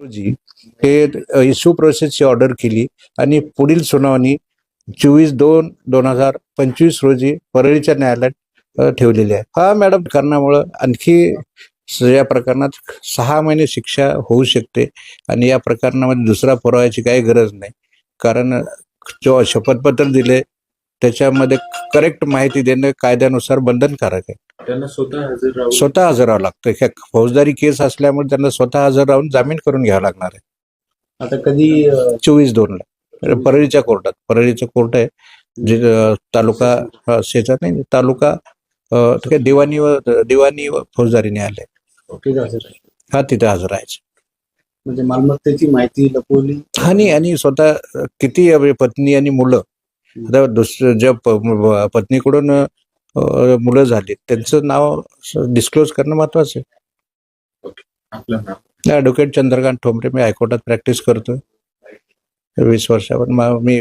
रोजी हे इश्यू प्रोसेसची ऑर्डर केली आणि पुढील सुनावणी चोवीस दोन दोन हजार पंचवीस रोजी परळीच्या न्यायालयात ठेवलेली आहे. हा मॅडम कारणामुळं आणखी या प्रकरणात सहा महिने शिक्षा होऊ शकते आणि या प्रकरणामध्ये दुसरा पुराव्याची काही गरज नाही. कारण जो शपथपत्र दिले त्याच्यामध्ये करेक्ट माहिती देणं कायद्यानुसार बंधनकारक आहे. त्यांना स्वतः हजर राहून स्वतः हजर राहावं लागतं. ह्या फौजदारी केस असल्यामुळे त्यांना स्वतः हजर राहून जामीन करून घ्यावा लागणार आहे. आता कधी अं, चोवीस दोन ला परळीच्या कोर्टात. परळीचं कोर्ट आहे जे अ, तालुका शेजार नाही तालुका अ, ते काय दिवाणी व दिवाणी व फौजदारी न्यायालय. तिथं हजर आहे हा तिथे हजर राहायचं. म्हणजे मालमत्तेची माहिती लपवली? आणि आणि स्वतः किती पत्नी आणि मुलं. आता दुसरं ज्या प- पत्नीकडून अ, मुलं झाली. त्यांचं नाव डिस्क्लोज करणं महत्वाचं आहे. ॲडव्होकेट चंद्रकांत ठोंबरे मी हायकोर्टात प्रॅक्टिस करतोय. वीस वर्षावर. मी